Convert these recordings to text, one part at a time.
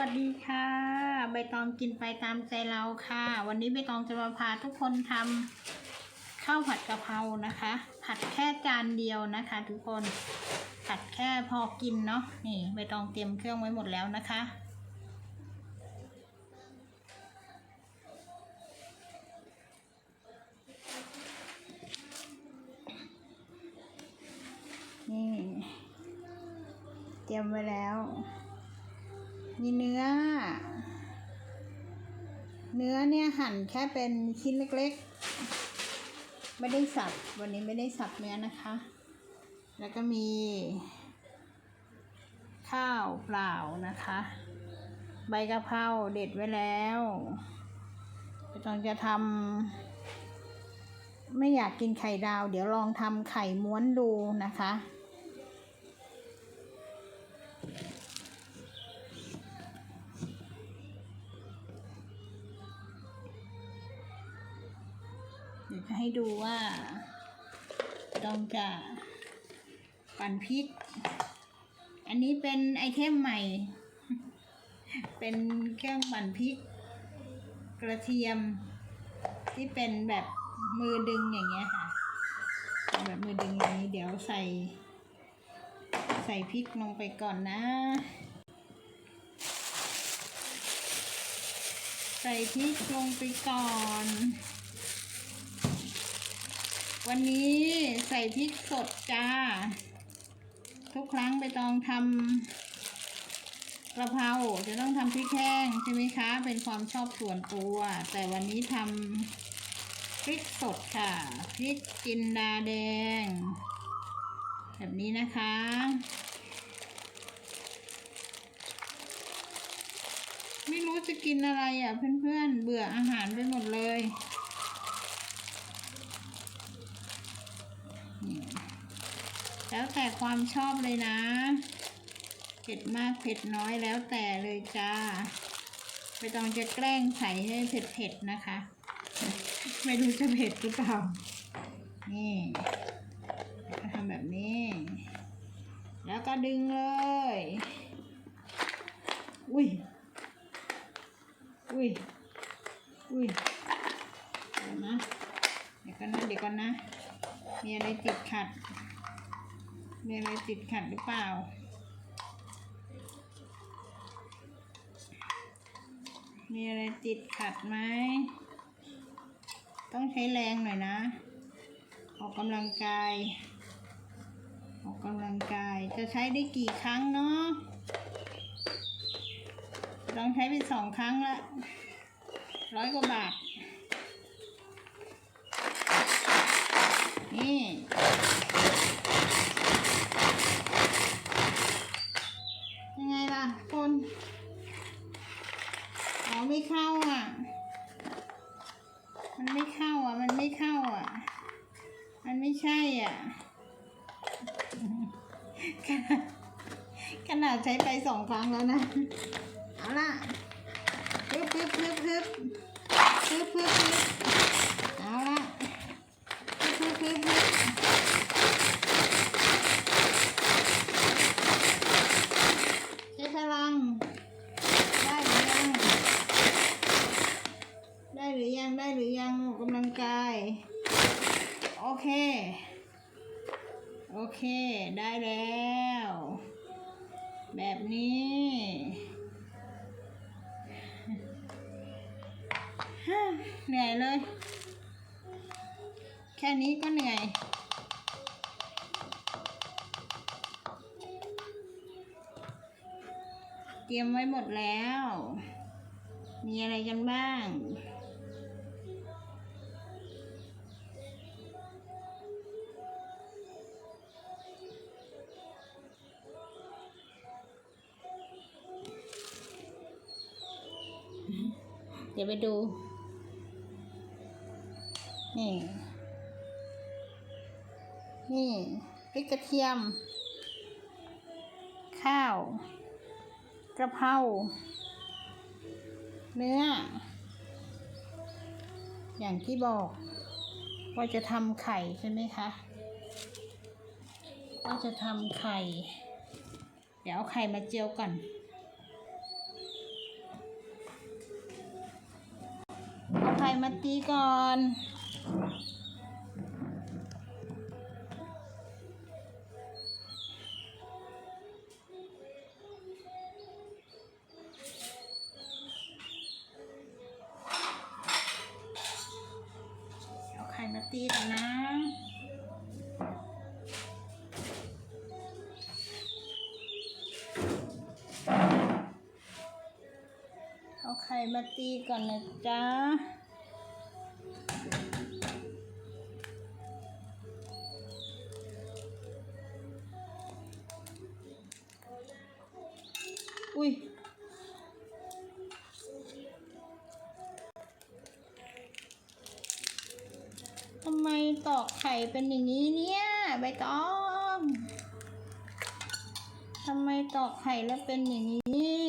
วัสดีค่ะ ใบตองกินไปตามใจเราค่ะ วันนี้ใบตองจะมาพาทุกคนทำข้าวผัดกะเพรานะคะ ผัดแค่จานเดียวนะคะ ทุกคนผัดแค่พอกินเนาะนี่ใบตองเตรียมเครื่องไว้หมดแล้วนะคะ นี่ เตรียมไว้แล้ว มีเนื้อ เนื้อเนี่ยหั่นแค่เป็นชิ้นเล็กๆ ไม่ได้สับ วันนี้ไม่ได้สับเนื้อนะคะ แล้วก็มี ข้าวเปล่านะคะ ใบกะเพราเด็ดไว้แล้วต้องจะทำไม่อยากกินไข่ดาว เดี๋ยวลองทำไข่ม้วนดูนะคะ ให้ดูว่าต้องจะปั่นพริก อันนี้เป็นไอเทมใหม่ เป็นเครื่องปั่นพริก กระเทียมที่เป็นแบบมือดึงอย่างเงี้ยค่ะ แบบมือดึงอย่างนี้ เดี๋ยวใส่ ใส่พริกลงไปก่อนนะ ใส่พริกลงไปก่อน วันนี้ใส่พริกสดจ้า ทุกครั้งไปตองทำกระเพราจะต้องทำพริกแห้งใช่ไหมคะ เป็นความชอบส่วนตัว แต่วันนี้ทำพริกสดค่ะ พริกจินดาแดง แบบนี้นะคะไม่รู้จะกินอะไรอะเพื่อนๆเบื่ออาหารไปหมดเลย แล้วแต่ความชอบเลยนะ เผ็ดมากเผ็ดน้อยแล้วแต่เลยจ้าไม่ต้องจะแกล้งใส่ให้เผ็ดๆนะคะ ไม่รู้จะเผ็ดหรือเปล่า นี่ทำแบบนี้ แล้วก็ดึงเลย อุ้ย อุ้ย อุ้ยเดี๋ยวนะ เดี๋ยวกันนะ เดี๋ยวกันนะ มีอะไรติดขัด มีอะไรติดขัดหรือเปล่า มีอะไรติดขัดไหม ต้องใช้แรงหน่อยนะ ออกกำลังกาย ออกกำลังกาย จะใช้ได้กี่ครั้งเนาะต้องใช้ไปสองครั้งละร้อยกว่าบาท นี่ นาดใช้ไปสองครั้งแล้วนะ เอาล่ะพึบพึบพึบพึบพึบพึบพึบ เตรียมไว้หมดแล้ว มีอะไรกันบ้าง เดี๋ยวไปดู นี่ นี่พริกกระเทียม ข้าว กระเพราเนื้อ อย่างที่บอกว่าจะทำไข่ใช่ไหมคะก็จะทำไข่ เดี๋ยวเอาไข่มาเจียวก่อนเอาไข่มาตีก่อน มาตีก่อนนะจ๊ะอุ้ยทำไมตอกไข่เป็นอย่างนี้เนี่ยใบตองทำไมตอกไข่แล้วเป็นอย่างนี้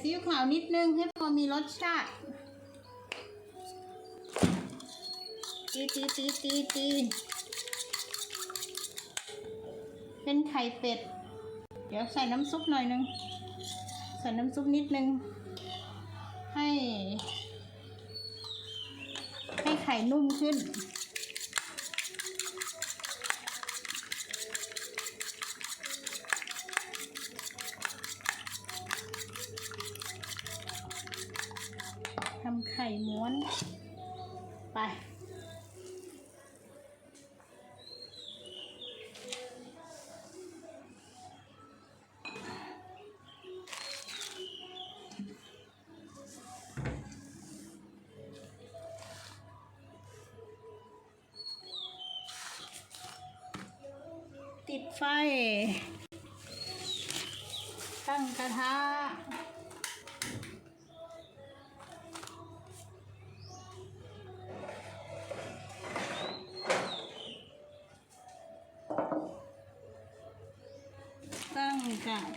ซีอิ๊วขาวนิดนึงให้พอมีรสชาติตีตีตีตีตีเป็นไข่เป็ด เดี๋ยวใส่น้ำซุปหน่อยนึง ใส่น้ำซุปนิดนึง ให้ ให้ไข่นุ่มขึ้น ทำไข่ม้วน ไปติดไฟ ตั้งกระทะ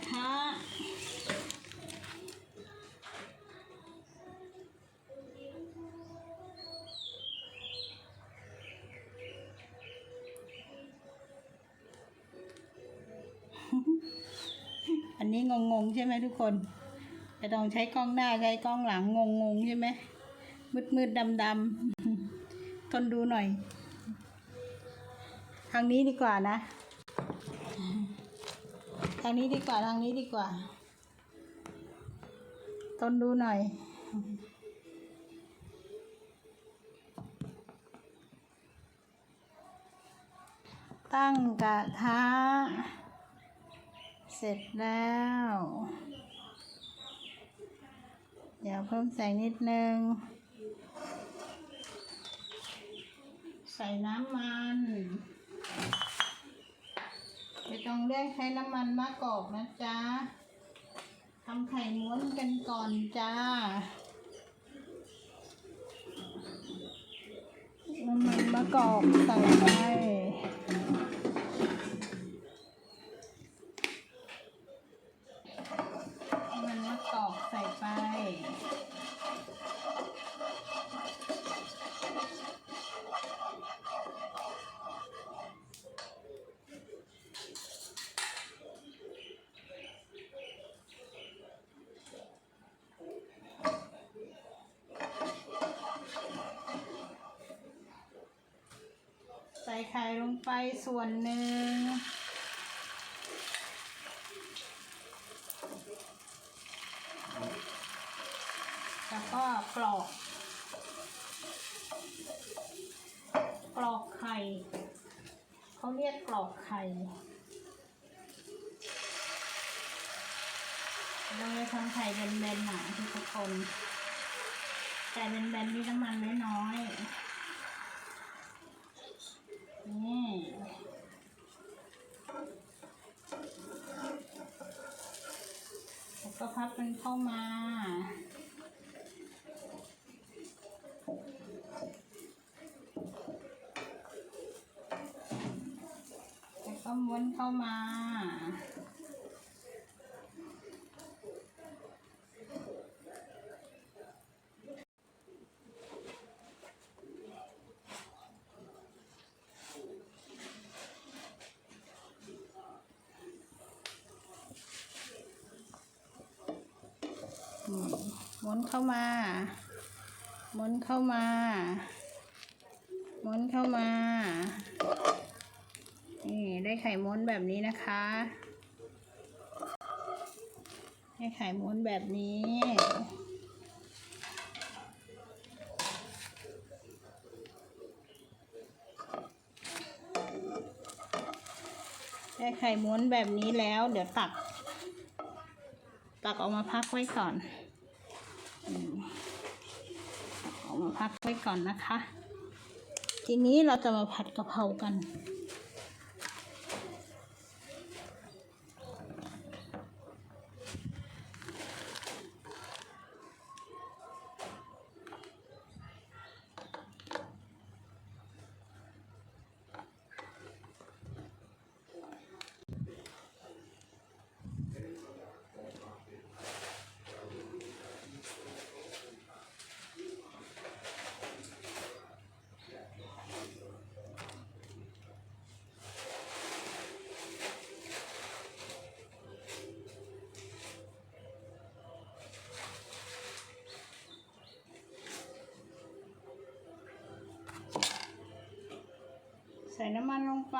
ทะอันนี้งงๆใช่ไหมทุกคนจะต้องใช้กล้องหน้าใช้กล้องหลังงงๆใช่ไหมมืดๆดำๆทนดูหน่อย ทางนี้ดีกว่านะ ทางนี้ดีกว่าทางนี้ดีกว่าทนดูหน่อย ตั้งกระทะเสร็จแล้วเดี๋ยวเพิ่มใส่นิดนึง ใส่น้ำมัน ไม่ต้องเรียกใช้น้ำมันมะกอกนะจ๊ะทำไข่ม้วนกันก่อนจ้า น้ำมันมะกอกใส่ไปน้ำมันมะกอกใส่ไป ไข่ลงไปส่วนหนึ่ง แล้วก็กรอก กรอกไข่ เขาเรียกกรอกไข่เราจะทำไข่แบนๆหนาทุกคนไข่แบนๆนี่น้ำมันน้อยๆนี่ แล้ว ก็พับมันเข้ามาแล้วก็ม้วนเข้ามา ท อืมม้วนเข้ามาม้วนเข้ามาม้วนเข้ามา นี่ได้ไข่ม้วนแบบนี้นะคะ ได้ไข่ม้วนแบบนี้ได้ไข่ม้วนแบบนี้แล้ว เดี๋ยวตัก ตักออกมาพักไว้ก่อนอืมออก มาพักไว้ก่อนนะคะ ทีนี้เราจะมาผัดกะเพรากัน มันลงไป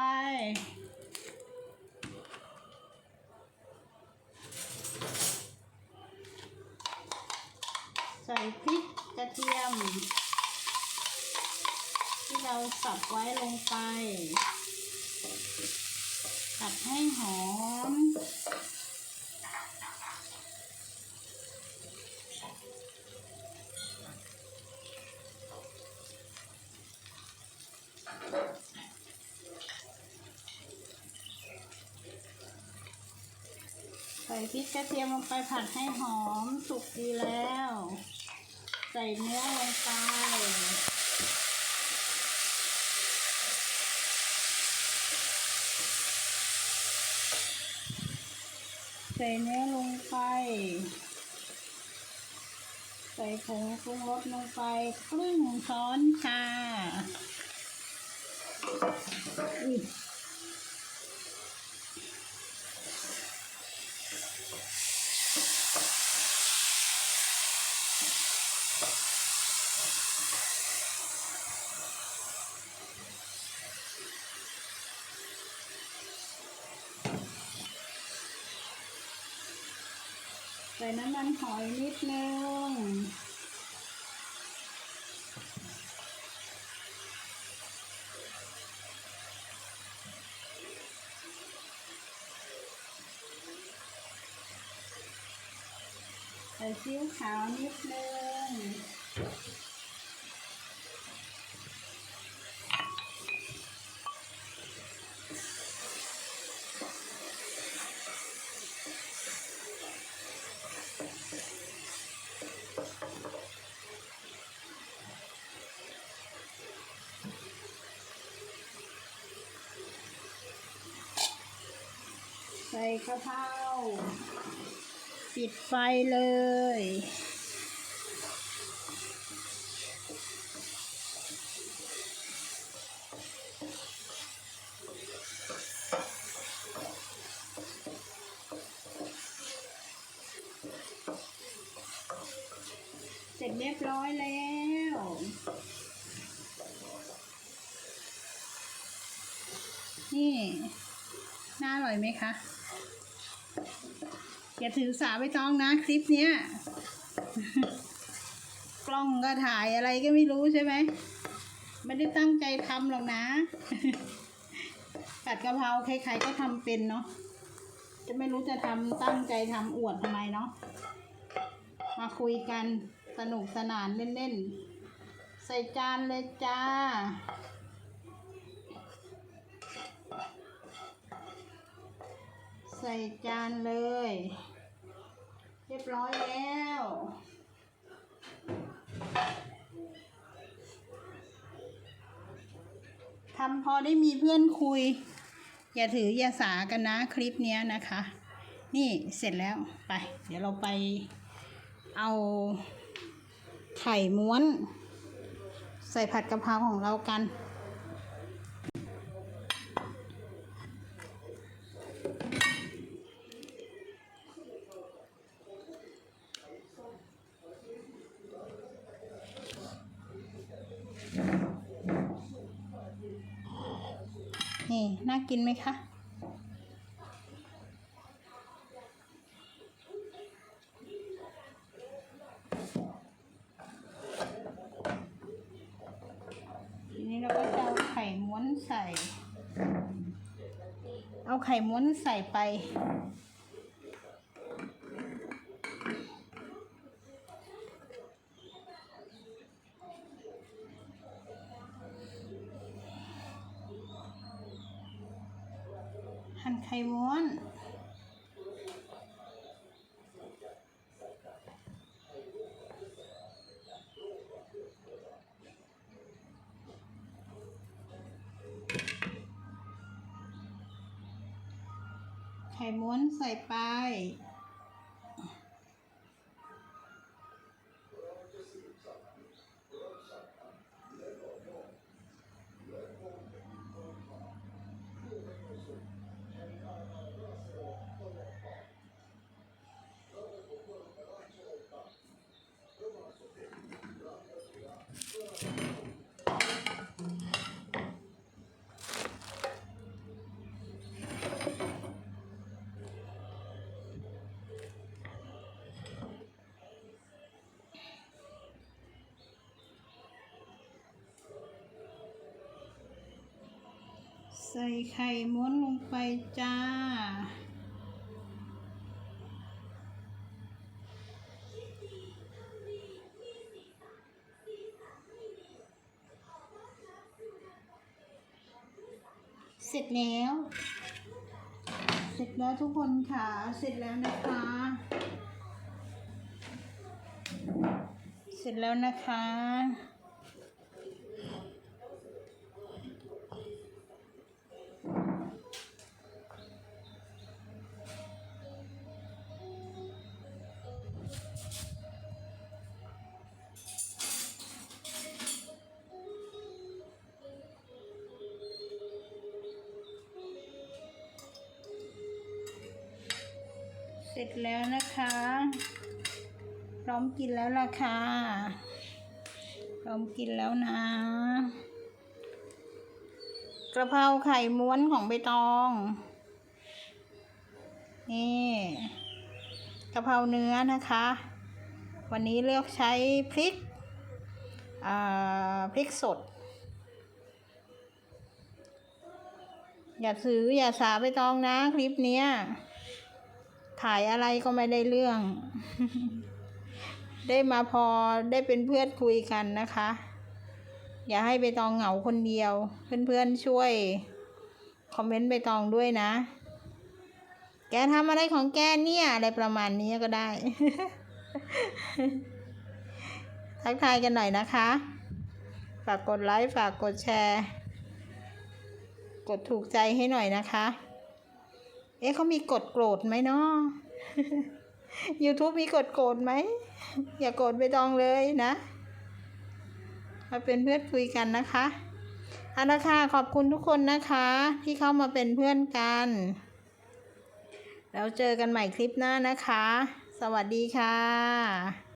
ใส่พริกกระเทียม ที่เราสับไว้ลงไปผัดให้หอม ใส่ พริกกระเทียมลงไปผัดให้หอมสุกดีแล้ว ใส่เนื้อลงไปใส่เนื้อลงไป ใส่ผงปรุงรสลงไปครึ่งช้อนชา ส่น้ำมันหอยนิดนึง ใส่ซีอิ๊วขาวนิดนึง กะเพราปิดไฟเลย เสร็จเรียบร้อยแล้วนี่ น่าอร่อยไหมคะ อย่าถือสาไปต้องนะคลิปเนี้ย กล้องก็ถ่ายอะไรก็ไม่รู้ใช่ไหม ไม่ได้ตั้งใจทำหรอกนะผัดกะเพราใครๆก็ทำเป็นเนาะ จะไม่รู้จะทำตั้งใจทำอวดทำไมเนาะ มาคุยกันสนุกสนานเล่นๆ ใส่จานเลยจ้าใส่จานเลย รียบร้อยแล้ว ทำพอได้มีเพื่อนคุย อย่าถืออย่าสากันนะคลิปนี้นะคะ นี่เสร็จแล้วไป เดี๋ยวเราไปเอาไข่ม้วน ใส่ผัดกะเพราของเรากัน น่ากินไหมคะ ทีนี้เราก็จะเอาไข่ม้วนใส่ เอาไข่ม้วนใส่ไป หั่นไข่ม้วนไข่ม้วนใส่ไป ใส่ไข่ม้วนลงไปจ้า เสร็จแล้ว เสร็จแล้วทุกคนค่ะ เสร็จแล้วนะคะ เสร็จแล้วนะคะ เสร็จแล้วนะคะ พร้อมกินแล้วล่ะค่ะ พร้อมกินแล้วนะ กระเพราไข่ม้วนของใบตอง นี่กระเพราเนื้อนะคะ วันนี้เลือกใช้พริกอ่าพริกสด อย่าซื้ออย่าสาใบตองนะคลิปเนี้ย ถ่ายอะไรก็ไม่ได้เรื่อง ได้มาพอได้เป็นเพื่อนคุยกันนะคะ อย่าให้ใบตองเหงาคนเดียว เพื่อนๆช่วย คอมเมนต์ใบตองด้วยนะ แกทำอะไรของแกเนี่ยอะไรประมาณนี้ก็ได้ ทักทายกันหน่อยนะคะ ฝากกดไลค์ ฝากกดแชร์ กดถูกใจให้หน่อยนะคะ เอ๊ะเขามีกดโกรธไหมเนาะ YouTube มีกดโกรธไหม อย่าโกรธไปตองเลยนะมาเป็นเพื่อนคุยกันนะคะเอาละค่ะขอบคุณทุกคนนะคะ ที่เข้ามาเป็นเพื่อนกัน แล้วเจอกันใหม่คลิปหน้านะคะ สวัสดีค่ะ